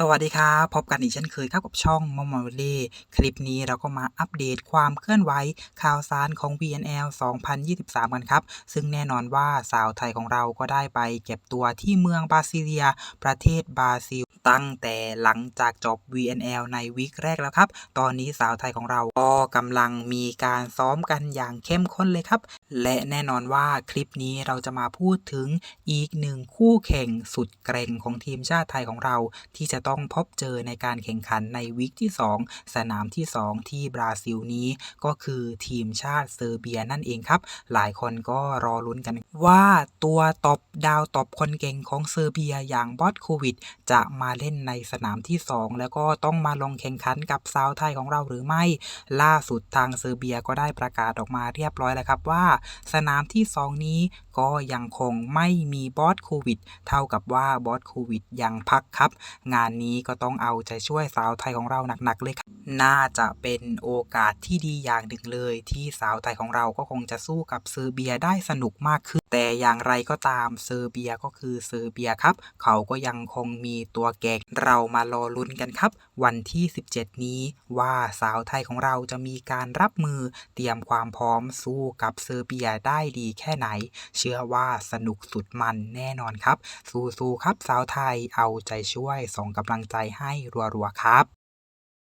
สวัสดีครับ พบกันอีกเช่นเคยครับกับช่อง Momowally คลิปนี้เราก็มาอัปเดตความเคลื่อนไหวข่าวสารของ VNL 2023 กันครับ ซึ่งแน่นอนว่าสาวไทยของเราก็ได้ไปเก็บตัวที่เมืองบาซิเลีย ประเทศบราซิล ตั้งแต่หลังจากจบ VNL ในวีคแรกแล้วครับ ตอนนี้สาวไทยของเราก็กำลังมีการซ้อมกันอย่างเข้มข้นเลยครับ และแน่นอนว่าคลิปนี้เราจะมาพูดถึงอีกหนึ่งคู่แข่งสุดเกรงของทีมชาติไทยของเรา ที่จะต้องพบเจอในการแข่งขันในวีคที่ 2 สนามที่ 2 ที่บราซิลนี้ ก็คือทีมชาติเซอร์เบียนั่นเองครับ หลายคนก็รอลุ้นกันว่าตัวตบดาวตบคนเก่งของเซอร์เบียอย่างบอสโควิด จะมาเล่นในสนามที่ 2 แล้วก็ต้องมาลงแข่งขันกับสาวไทยของเราหรือไม่ ล่าสุดทางเซอร์เบียก็ได้ประกาศออกมาเรียบร้อยแล้วครับว่าสนามที่ 2 นี้ก็ยังคงไม่มีบอสโควิด เท่ากับว่าบอสโควิดยังพักครับ งานนี้ก็ต้องเอาใจช่วยสาวไทยของเราหนักๆเลยครับ น่าจะเป็นโอกาสที่ดีอย่างหนึ่งเลย ที่สาวไทยของเราก็คงจะสู้กับเซอร์เบียได้สนุกมากขึ้น แต่อย่างไรก็ตามเซอร์เบียก็คือเซอร์เบียครับ เขาก็ยังคงมีตัวแกงเรามารอลุ้นกันครับ วันที่ 17 นี้ว่าสาวไทยของเราจะมีการรับมือเตรียมความพร้อมสู้กับเซอร์เบียได้ดีแค่ไหน เชื่อว่าสนุกสุดมันแน่นอนครับ สู้ๆครับสาวไทยเอาใจช่วยส่งกำลังใจให้รัวๆครับ